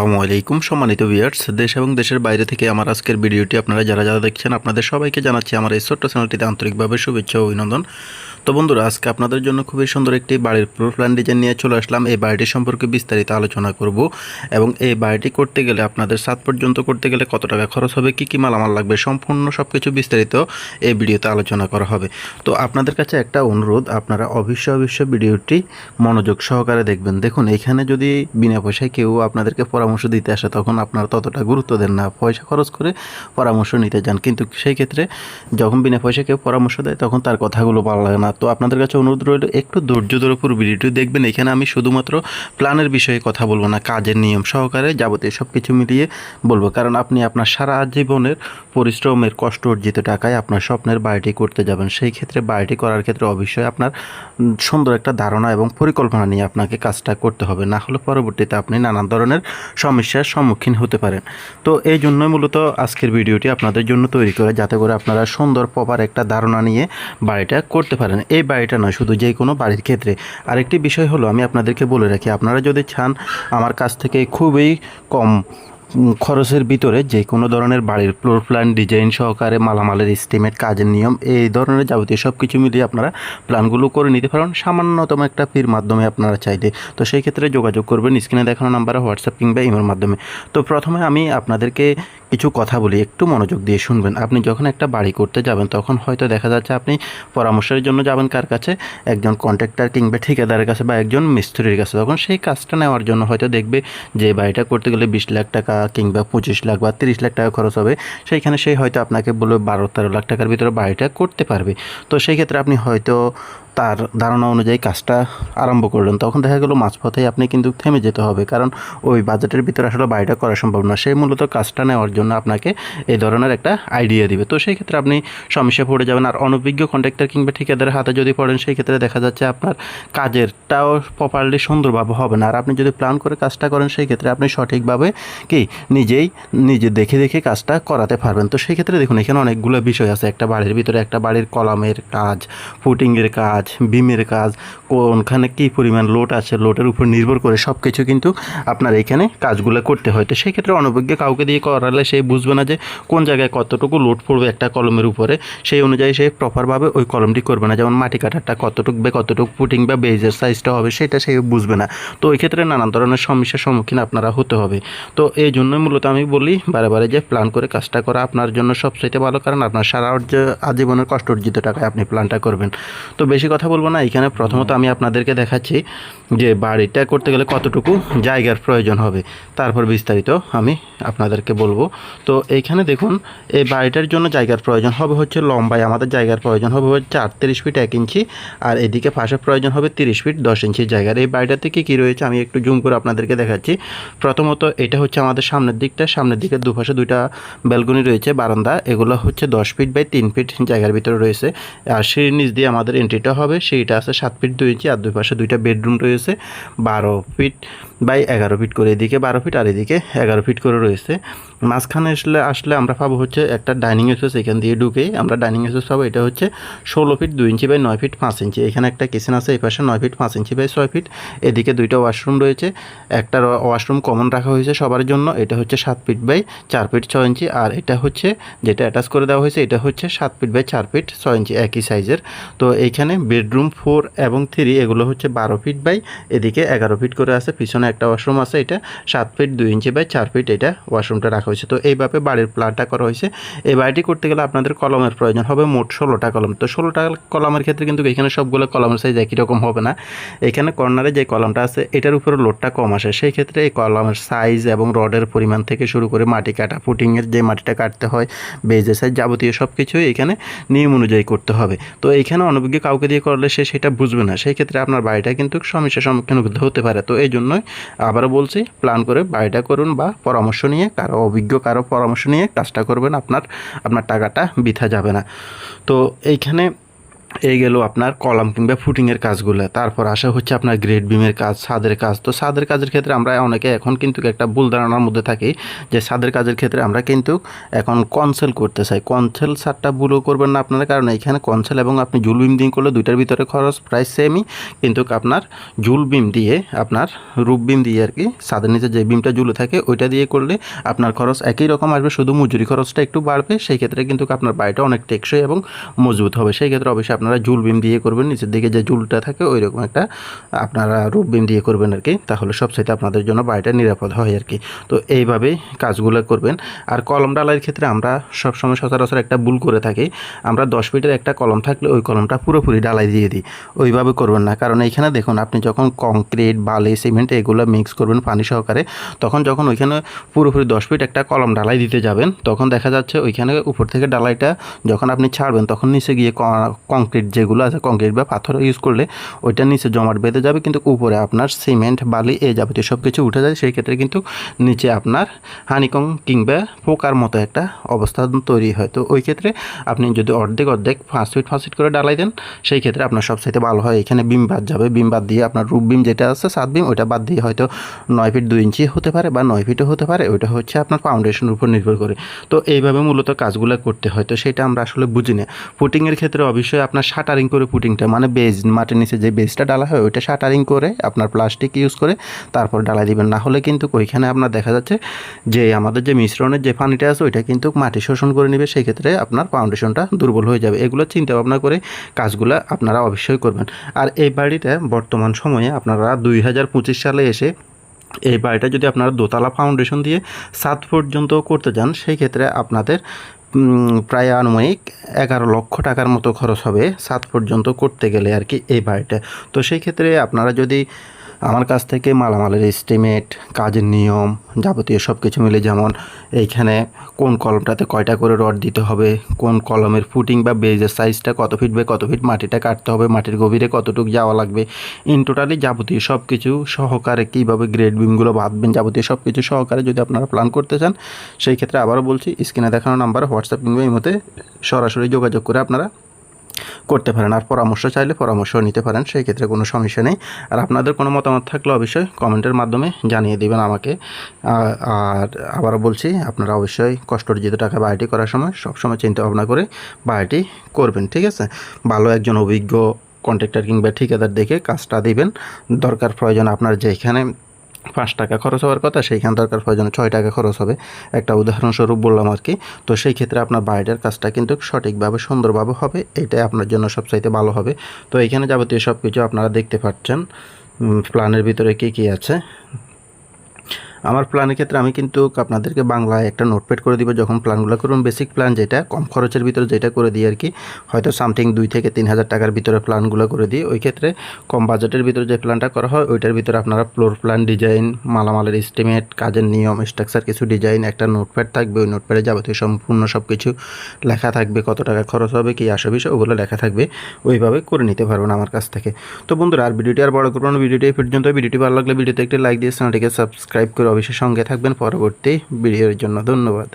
আসসালামু আলাইকুম, সম্মানিত ভিউয়ার্স দেশ এবং দেশের বাইরে থেকে আমার আজকের ভিডিওটি আপনারা যারা যারা দেখছেন, আপনাদের সবাইকে জানাচ্ছি আমার এই ছোট্ট চ্যানেলটিতে আন্তরিকভাবে শুভেচ্ছা ও অভিনন্দন। তো বন্ধুরা, আজকে আপনাদের জন্য খুবই সুন্দর একটি বাড়ির ফ্লোর প্ল্যান ডিজাইন নিয়ে চলে আসলাম। এই বাড়িটি সম্পর্কে বিস্তারিত আলোচনা করব এবং এই বাড়িটি করতে গেলে আপনাদের সাত পর্যন্ত করতে গেলে কত টাকা খরচ হবে, কী কী মালামাল লাগবে, সম্পূর্ণ সব কিছু বিস্তারিত এই ভিডিওতে আলোচনা করা হবে। তো আপনাদের কাছে একটা অনুরোধ, আপনারা অবশ্যই অবশ্যই ভিডিওটি মনোযোগ সহকারে দেখবেন। দেখুন, এখানে যদি বিনা পয়সায় কেউ আপনাদেরকে পরামর্শ দিতে আসে, তখন আপনারা ততটা গুরুত্ব দেন না। পয়সা খরচ করে পরামর্শ নিতে যান। কিন্তু সেই ক্ষেত্রে যখন বিনা পয়সা কেউ পরামর্শ দেয়, তখন তার কথাগুলো ভালো লাগে না। তো আপনাদের কাছে অনুরোধ রইল, একটু ধৈর্য ধরে পুরো ভিডিওটি দেখবেন। এখানে আমি শুধুমাত্র প্ল্যানের বিষয়ে কথা বলব না, কাজের নিয়ম সহকারে যাবতীয় সব কিছু মিলিয়ে বলব। কারণ আপনি আপনার সারা জীবনের পরিশ্রমের কষ্ট অর্জিত টাকায় আপনার স্বপ্নের বাড়িটি করতে যাবেন। সেই ক্ষেত্রে বাড়িটি করার ক্ষেত্রে অবশ্যই আপনার সুন্দর একটা ধারণা এবং পরিকল্পনা নিয়ে আপনাকে কাজটা করতে হবে। না হলে পরবর্তীতে আপনি নানান ধরনের সমস্যার সম্মুখীন হতে পারেন। তো এই জন্যই মূলত আজকের ভিডিওটি আপনাদের জন্য তৈরি করে, যাতে করে আপনারা সুন্দর প্রপার একটা ধারণা নিয়ে বাড়িটা করতে পারেন। এই বাড়িটা নয়, শুধু যে কোনো বাড়ির ক্ষেত্রে। আরেকটি বিষয় হলো, আমি আপনাদেরকে বলে রাখি, আপনারা যদি চান আমার কাছ থেকে খুবই কম খরচের ভিতরে যে কোনো ধরনের বাড়ির ফ্লোর প্ল্যান ডিজাইন সহকারে মালামালের এস্টিমেট কাজের নিয়ম, এই ধরনের যাবতীয় সব কিছু মিলিয়ে আপনারা প্ল্যানগুলো করে নিতে পারেন। সামান্যতম একটা ফির মাধ্যমে আপনারা চাইলে। তো সেই ক্ষেত্রে যোগাযোগ করবেন। স্ক্রিনে দেখানো নাম্বারে হোয়াটসঅ্যাপ কিংবা ইমের মাধ্যমে। তো প্রথমে আমি আপনাদেরকে কিছু কথা বলি, একটু মনোযোগ দিয়ে শুনবেন। আপনি যখন একটা বাড়ি করতে যাবেন, তখন হয়তো দেখা যাচ্ছে আপনি পরামর্শের জন্য যাবেন কার কাছে, একজন কন্ট্রাক্টর কিংবা ঠিকাদারের কাছে বা একজন মিস্ত্রির কাছে। তখন সেই কাজটা নেওয়ার জন্য হয়তো দেখবে যে বাড়িটা করতে গেলে বিশ লাখ টাকা কিংবা পঁচিশ লাখ বা তিরিশ লাখ টাকা খরচ হবে। সেইখানে সেই হয়তো আপনাকে বলবে বারো তেরো লাখ টাকার ভিতরে বাড়িটা করতে পারবে। তো সেই ক্ষেত্রে আপনি হয়তো তার ধারণা অনুযায়ী কাজটা আরম্ভ করলেন। তখন দেখা গেলো, মাঝপথেই আপনি কিন্তু থেমে যেতে হবে, কারণ ওই বাজেটের ভিতরে আসলে বাড়িটা করা সম্ভব না। সেই মূলত কাজটা নেওয়ার জন্য আপনাকে এই ধরনের একটা আইডিয়া দিবে। তো সেই ক্ষেত্রে আপনি সমস্যা পড়ে যাবেন। আর অনভিজ্ঞ কন্ট্রাক্টর কিংবা ঠিকাদারের হাতে যদি পড়েন, সেই ক্ষেত্রে দেখা যাচ্ছে আপনার কাজেরটাও প্রপারলি সুন্দরভাবে হবে না। আর আপনি যদি প্ল্যান করে কাজটা করেন, সেই ক্ষেত্রে আপনি সঠিকভাবে কি নিজেই নিজে দেখে দেখে কাজটা করাতে পারবেন। তো সেই ক্ষেত্রে দেখুন, এখানে অনেকগুলো বিষয় আছে। একটা বাড়ির ভিতরে একটা বাড়ির কলামের কাজ ফুটিংয়ের কাজ বিমের কাজ, কোনখানে কী পরিমাণ লোড আছে, লোডের উপর নির্ভর করে সব কিছু কিন্তু আপনার এখানে কাজগুলো করতে হয়। তো সেই ক্ষেত্রে অনভিজ্ঞ কাউকে দিয়ে করালে সে বুঝবে না যে কোন জায়গায় কতটুকু লোড পড়বে একটা কলমের উপরে, সেই অনুযায়ী সে প্রপারভাবে ওই কলমটি করবে না। যেমন মাটি কাটারটা কতটুকু বা কতটুকু ফুটিং বা বেজের সাইজটা হবে, সেটা সে বুঝবে না। তো ওই ক্ষেত্রে নানান ধরনের সমস্যার সম্মুখীন আপনারা হতে হবে। তো এই জন্যই মূলত আমি বলি, বারে বারে যে প্ল্যান করে কাজটা করা আপনার জন্য সবচাইতে ভালো। কারণ আপনার সারা আজীবনের কষ্ট অর্জিত টাকায় আপনি প্ল্যানটা করবেন। তো বেশি কথা বলব না, এখানে প্রথমত আমি আপনাদেরকে দেখাচ্ছি যে বাড়িটা করতে গেলে কতটুকু জায়গার প্রয়োজন হবে, তারপর বিস্তারিত আমি আপনাদেরকে বলব। তো এইখানে দেখুন, এই বাড়িটার জন্য জায়গার প্রয়োজন হবে হচ্ছে লম্বায়, আমাদের জায়গার প্রয়োজন হবে হচ্ছে আটত্রিশ ফিট এক ইঞ্চি, আর এদিকে পাশে প্রয়োজন হবে তিরিশ ফিট দশ ইঞ্চি জায়গার। এই বাড়িটাতে কী কী রয়েছে আমি একটু জুম করে আপনাদেরকে দেখাচ্ছি। প্রথমত এটা হচ্ছে আমাদের সামনের দিকটা, সামনের দিকে দুপাশে দুইটা ব্যালকনি রয়েছে, বারান্দা, এগুলো হচ্ছে দশ ফিট বাই তিন ফিট জায়গার ভিতরে রয়েছে, আর সিঁড়ির নিচ দিয়ে আমাদের এন্ট্রিটা হবে, সেইটা আছে সাত ফিট দুই ইঞ্চি আর দুই পাশে দুইটা বেডরুম রয়েছে, বারো ফিট। বাই এগারো ফিট করে এদিকে, বারো ফিট আর এদিকে এগারো ফিট করে রয়েছে। মাঝখানে আসলে আসলে আমরা পাবো হচ্ছে একটা ডাইনিং স্পেস এখান দিয়ে ঢুকেই আমরা ডাইনিং স্পেস পাবো এটা হচ্ছে ষোলো ফিট, দুই ইঞ্চি বাই নয় ফিট, পাঁচ ইঞ্চি। এখানে একটা কিচেন আছে, এই পাশে নয় ফিট, পাঁচ ইঞ্চি বাই ছয় ফিট। এদিকে দুইটা ওয়াশরুম রয়েছে, একটা ওয়াশরুম কমন রাখা হয়েছে সবার জন্য, এটা হচ্ছে সাত ফিট বাই চার ফিট ছয় ইঞ্চি, আর এটা হচ্ছে যেটা অ্যাটাচ করে দেওয়া হয়েছে, এটা হচ্ছে সাত ফিট বাই চার ফিট ছয় ইঞ্চি, একই সাইজের তো এইখানে বেডরুম ফোর এবং থ্রি এগুলো হচ্ছে বারো ফিট বাই, এদিকে এগারো ফিট করে আছে, পিছনে একটা ওয়াশরুম আছে এটা, সাত ফিট দুই ইঞ্চি বাই চার ফিট এটা ওয়াশরুমটা রাখা হয়েছে। তো এইভাবে বাড়ির প্ল্যানটা করা হয়েছে। এই বাড়িটি করতে গেলে আপনাদের কলমের প্রয়োজন হবে মোট ষোলোটা কলম। তো ষোলোটা কলমের ক্ষেত্রে কিন্তু এখানে সবগুলো কলমের সাইজ একই রকম হবে না। এখানে কর্নারে যে কলমটা আছে, এটার উপরে লোডটা কম আসে। সেই ক্ষেত্রে এই কলমের সাইজ এবং রডের পরিমাণ থেকে শুরু করে মাটি কাটা ফুটিংয়ের যে মাটিটা কাটতে হয় বেজের সাইজ যাবতীয় সব কিছুই এখানে নিয়ম অনুযায়ী করতে হবে। তো এইখানে অনভিজ্ঞ কাউকে দিয়ে করলে সে সেটা বুঝবে না। সেই ক্ষেত্রে আপনার বাড়িটা কিন্তু সমস্যার সম্মুখীন হতে পারে। তো এই জন্যই আবারও বলছি প্ল্যান করে বাড়িটা করুন বা পরামর্শ নিয়ে, কারও অভিজ্ঞ, কারও পরামর্শ নিয়ে কাজটা করবেন, আপনার আপনার টাকাটা বৃথা যাবে না। তো এইখানে এই গেল আপনার কলাম কিংবা ফুটিংয়ের কাজগুলো। তারপর আসা হচ্ছে আপনার গ্রেড বিমের কাজ, ছাদের কাজ। তো ছাদের কাজের ক্ষেত্রে আমরা অনেকে এখন কিন্তু একটা ভুল ধারণার মধ্যে থাকি যে ছাদের কাজের ক্ষেত্রে আমরা কিন্তু এখন কনসেল করতে চাই। কনসেল সারটা ভুলও করবেন না আপনারা, কারণ এখানে কনসেল এবং আপনি জুল বিম দিয়ে করলে দুইটার ভিতরে খরচ প্রায় সেমই কিন্তু আপনার জুল বিম দিয়ে, আপনার রূপ বিম দিয়ে আর কি, ছাদের নিচে যে বিমটা জুলে থাকে ওইটা দিয়ে করলে আপনার খরচ একই রকম আসবে, শুধু মজুরি খরচটা একটু বাড়বে। সেই ক্ষেত্রে কিন্তু আপনার বাড়িটা অনেক টেকসই এবং মজবুত হবে। সেই ক্ষেত্রে অবশ্যই আপনারা জুল বিম দিয়ে করবেন, নিচের দিকে যে জুলটা থাকে ওই রকম একটা আপনারা রূপ বিম দিয়ে করবেন আর কি তাহলে সবচাইতে আপনাদের জন্য বাড়িটা নিরাপদ হয় আর কি তো এইভাবেই কাজগুলো করবেন। আর কলম ডালাইয়ের ক্ষেত্রে আমরা সবসময় সচরাচর একটা ভুল করে থাকি। আমরা দশ ফিটের একটা কলম থাকলে ওই কলমটা পুরোপুরি ডালাই দিয়ে দিই। ওইভাবে করবেন না। কারণ এইখানে দেখুন, আপনি যখন কংক্রিট, বালি, সিমেন্ট এগুলো মিক্স করবেন পানি সহকারে, তখন যখন ওইখানে পুরোপুরি দশ ফিট একটা কলম ডালাই দিতে যাবেন, তখন দেখা যাচ্ছে ওইখানে উপর থেকে ডালাইটা যখন আপনি ছাড়বেন, তখন নিচে গিয়ে কংক্রিট যেগুলো আছে কংক্রিট বা পাথর ইউজ করলে ওইটা নিচে জমাট বেঁধে যাবে, কিন্তু উপরে আপনার সিমেন্ট বালি এ যাবতীয় সব কিছু উঠে যায়। সেই ক্ষেত্রে কিন্তু নিচে আপনার হানিকং কিংবা পোকার মতো একটা অবস্থা তৈরি হয়। তো ওই ক্ষেত্রে আপনি যদি অর্ধেক অর্ধেক পাঁচ ফিট পাঁচ ফিট করে ডালাই দেন, সেই ক্ষেত্রে আপনার সবচাইতে ভালো হয়। এখানে বিম বাদ যাবে। বিম বাদ দিয়ে আপনার রূপ বিম যেটা আছে, সাত বিম, ওইটা বাদ দিয়ে হয়তো নয় ফিট দুই ইঞ্চি হতে পারে বা নয় ফিটও হতে পারে। ওইটা হচ্ছে আপনার ফাউন্ডেশনের উপর নির্ভর করে। তো এইভাবে মূলত কাজগুলো করতে হয়। তো সেটা আমরা আসলে বুঝি না। ফুটিংয়ের ক্ষেত্রে অবশ্যই আপনার শাটারিং করে পুটিংটা মানে বেজ, মাটির নিচে যে বেজটা ডালা হয়, ওইটা শাটারিং করে আপনার প্লাস্টিক ইউজ করে তারপর ডালা দিবেন। না হলে কিন্তু ওইখানে আপনার দেখা যাচ্ছে যে আমাদের যে মিশ্রণের যে পানিটা আছে, ওইটা কিন্তু মাটি শোষণ করে নেবে সেই ক্ষেত্রে আপনার ফাউন্ডেশনটা দুর্বল হয়ে যাবে। এগুলো চিন্তা ভাবনা করে কাজগুলো আপনারা অবশ্যই করবেন। আর এই বাড়িটা বর্তমান সময়ে আপনারা দুই হাজার পঁচিশ সালে এসে এই বাড়িটা যদি আপনারা দোতলা ফাউন্ডেশন দিয়ে সাত পর্যন্ত করতে যান সেই ক্ষেত্রে আপনাদের প্রায় আনুমানিক এগারো লক্ষ টাকার মতো খরচ হবে সাত পর্যন্ত করতে গেলে আর কি এই বাড়িটা। তো সেই ক্ষেত্রে আপনারা যদি আমার কাছ থেকে মালামালের এস্টিমেট কাজের নিয়ম যাবতীয় সব কিছু মিলে যেমন এইখানে কোন কলমটাতে কয়টা করে রড দিতে হবে, কোন কলমের ফুটিং বা বেজের সাইজটা কত ফিট বাই কত ফিট মাটিটা কাটতে হবে, মাটির গভীরে কতটুকু যাওয়া লাগবে। ইন টোটালি যাবতীয় সব কিছু সহকারে কীভাবে গ্রেড বিমগুলো বাঁধবেন, যাবতীয় সব কিছু সহকারে যদি আপনারা প্ল্যান করতে চান, সেই ক্ষেত্রে আবারও বলছি স্ক্রিনে দেখানো নাম্বার হোয়াটসঅ্যাপ কিংবা এই মতে সরাসরি যোগাযোগ করে আপনারা করতে পারেন আর পরামর্শ চাইলে পরামর্শ নিতে পারেন, সেই ক্ষেত্রে কোনো সমস্যা নেই। আর আপনাদের কোনো মতামত থাকলে অবশ্যই কমেন্টের মাধ্যমে জানিয়ে দেবেন আমাকে। আর আবারও বলছি, আপনারা অবশ্যই কষ্টার্জিত টাকা বাড়িটি করার সময় সবসময় চিন্তা ভাবনা করে বাড়িটি করবেন, ঠিক আছে? ভালো একজন অভিজ্ঞ কন্ট্রাক্টর কিংবা ঠিকাদার দেখে কাজটা দিবেন। দরকার প্রয়োজন আপনার যেখানে পাঁচ টাকা খরচ হওয়ার কথা, সেইখানে দরকার প্রয়োজনে ছয় টাকা খরচ হবে। একটা উদাহরণস্বরূপ বললাম আর কি। তো সেই ক্ষেত্রে আপনার বাইরের কাজটা কিন্তু সঠিকভাবে, সুন্দরভাবে হবে। এটাই আপনার জন্য সবচাইতে ভালো হবে। তো এখানে যাবতীয় সব কিছু আপনারা দেখতে পাচ্ছেন। প্ল্যানের ভিতরে কী কী আছে? আমার প্ল্যানের ক্ষেত্রে আমি কিন্তু আপনাদেরকে বাংলায় একটা নোটপ্যাড করে দিব, যখন প্ল্যানগুলো করুন বেসিক প্ল্যান যেটা, কম খরচের ভিতরে যেটা করে দিই আর কি, হয়তো সামথিং দুই থেকে তিন হাজার টাকার ভিতরে প্ল্যানগুলো করে দিই। ওই ক্ষেত্রে কম বাজেটের ভিতরে যে প্ল্যানটা করা হয়, ওইটার ভিতরে আপনারা ফ্লোর প্ল্যান ডিজাইন মালামালের এস্টিমেট কাজের নিয়ম স্ট্রাকচার কিছু ডিজাইন একটা নোটপ্যাড থাকবে, ওই নোটপ্যাডে যাবতীয় সম্পূর্ণ সব কিছু লেখা থাকবে, কত টাকা খরচ হবে, কি আসবে বিষয়, ওগুলো লেখা থাকবে। ওইভাবে করে নিতে পারবেন আমার কাছ থেকে। তো বন্ধুরা, আর ভিডিওটি আর বড় করব না, ভিডিওটি এই পর্যন্ত ভিডিওটি ভালো লাগলে ভিডিওতে একটি লাইক দিয়ে চ্যানেলটিকে সাবস্ক্রাইব করে অবশ্যই সঙ্গে থাকবেন। পরবর্তী ভিডিওর জন্য ধন্যবাদ।